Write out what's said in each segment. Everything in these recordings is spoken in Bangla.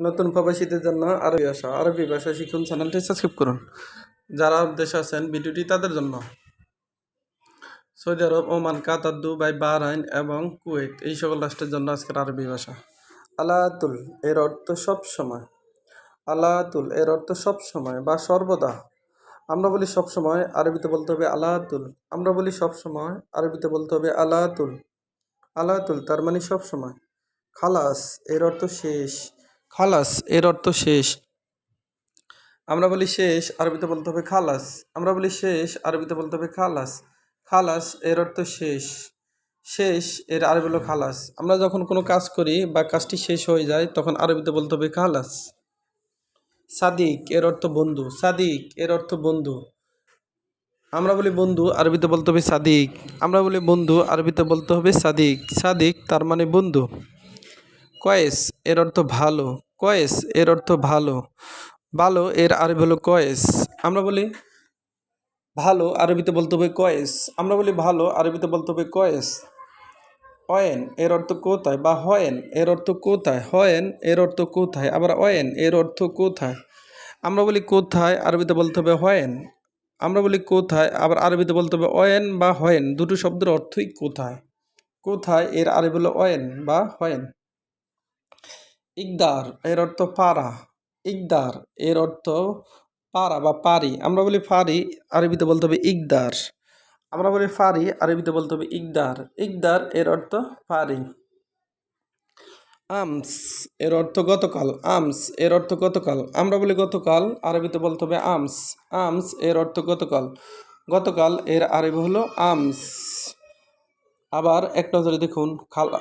নতুন প্রবাসীদের জন্য আরবি ভাষা আরবি ভাষা শিখুন, চ্যানেলটি সাবস্ক্রাইব করুন। যারা দেশে আছেন, ভিডিওটি তাদের জন্য। Saudi Arab, Oman, Qatar, Dubai, Bahrain এবং কুয়েত, এই সকল রাষ্ট্রের জন্য আজকের আরবি ভাষা। আলাতুল, এর অর্থ সব সময়। আলাতুল, এর অর্থ সব সময় বা সর্বদা। আমরা বলি সব সময়, আরবিতে বলতে হবে আলাতুল। আমরা বলি সব সময়, আরবিতে বলতে হবে আলাতুল। আলাতুল, তার মানে সব সময়। খালাস, এর অর্থ শেষ। খালাস, এর অর্থ শেষ। আমরা বলি শেষ, আরবিতে বলতে হবে খালাস। আমরা বলি শেষ, আরবিতে বলতে হবে খালাস। খালাস, এর অর্থ শেষ। শেষ, এর আরবি হলো খালাস। আমরা যখন কোনো কাজ করি বা কাজটি শেষ হয়ে যায়, তখন আরবিতে বলতে হবে খালাস। সাদিক, এর অর্থ বন্ধু। সাদিক, এর অর্থ বন্ধু। আমরা বলি বন্ধু, আরবিতে বলতে হবে সাদিক। আমরা বলি বন্ধু, আরবিতে বলতে হবে সাদিক। সাদিক, তার মানে বন্ধু। কয়েস, এর অর্থ ভালো। কয়েস, এর অর্থ ভালো। ভালো, এর আরবি হলো কয়েস। আমরা বলি ভালো, আরবিতে বলতে হবে কয়েস। আমরা বলি ভালো, আরবিতে বলতে হবে কয়েস। অয়েন, এর অর্থ কোথায়? বা হয়েন, এর অর্থ কোথায়? হয়েন, এর অর্থ কোথায়? আবার অয়েন, এর অর্থ কোথায়? আমরা বলি কোথায়, আরবিতে বলতে হবে হয়েন। আমরা বলি কোথায়, আবার আরবিতে বলতে হবে অয়েন বা হয়েন। দুটো শব্দের অর্থই কোথায়। কোথায়, এর আরবি হলো অয়েন বা হয়েন। ইকদার, এর অর্থ পারা। ইকদার, এর অর্থ পারা বা পারি। আমরা বলি ফারি, আরবিতে বলতে হবে ইকদার। আমরা বলি ফারি, আরবিতে বলতে হবে ইকদার। ইকদার, এর অর্থ ফারি আমস, এর অর্থ গতকাল। আমস, এর অর্থ গতকাল। আমরা বলি গতকাল, আরবিতে বলতে হবে আমস। আমস, এর অর্থ গতকাল। গতকাল, এর আরবি হলো আমস। আবার এক নজরে দেখুন, খালা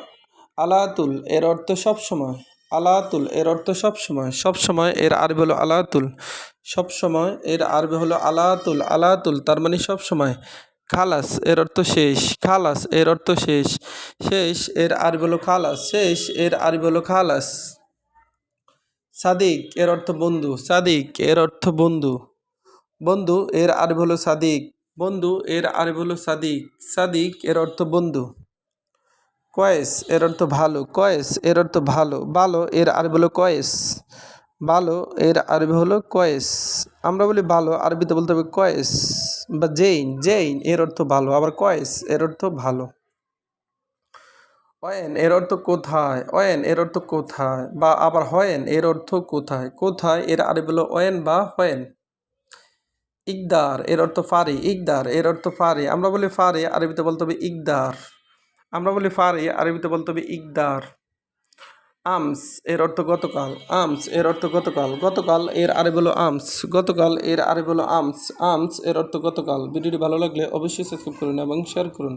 আলাতুল, এর অর্থ সব সময় আলাতুল, এর অর্থ সব সময়। সব সময় এর আরবি হলো আলাতুল। সব সময় এর আরবি হলো আলাতুল। আলাতুল, তার মানে সব সময়। খালাস, এর অর্থ শেষ। খালাস, এর অর্থ শেষ। শেষ, এর আরবি হলো খালাস। শেষ, এর আরবি হলো খালাস। সাদিক, এর অর্থ বন্ধু। সাদিক, এর অর্থ বন্ধু। বন্ধু, এর আরবি হলো সাদিক। বন্ধু, এর আরবি হলো সাদিক। সাদিক, এর অর্থ বন্ধু। কয়েস, এর অর্থ ভালো। কয়েস, এর অর্থ ভালো। ভালো এর আরবি হলো কয়েস। ভালো এর আরবি হলো কয়েস। আমরা বলি ভালো আরবিতে বলতে হবে কয়েস বা জেইন। জেইন, এর অর্থ ভালো। আবার কয়েস, এর অর্থ ভালো। অয়েন, এর অর্থ কোথায়? অয়েন, এর অর্থ কোথায়? বা আবার হয়েন, এর অর্থ কোথায়? কোথায়, এর আরবি হলো অয়েন বা হয়েন। ইকদার, এর অর্থ ফারি। ইকদার, এর অর্থ ফারি। আমরা বলি ফারি, আরবিতে বলতে হবে ইকদার। আমরা বলি ফারি, আরবিতে বলতে হবে ইকদার। আমস, এর অর্থ গতকাল। আমস, এর অর্থ গতকাল। গতকাল, এর আরে বলো আমস। গতকাল, এর আরে বলো আমস। আমস, এর অর্থ গতকাল। ভিডিওটি ভালো লাগলে অবশ্যই সাবস্ক্রাইব করুন এবং শেয়ার করুন।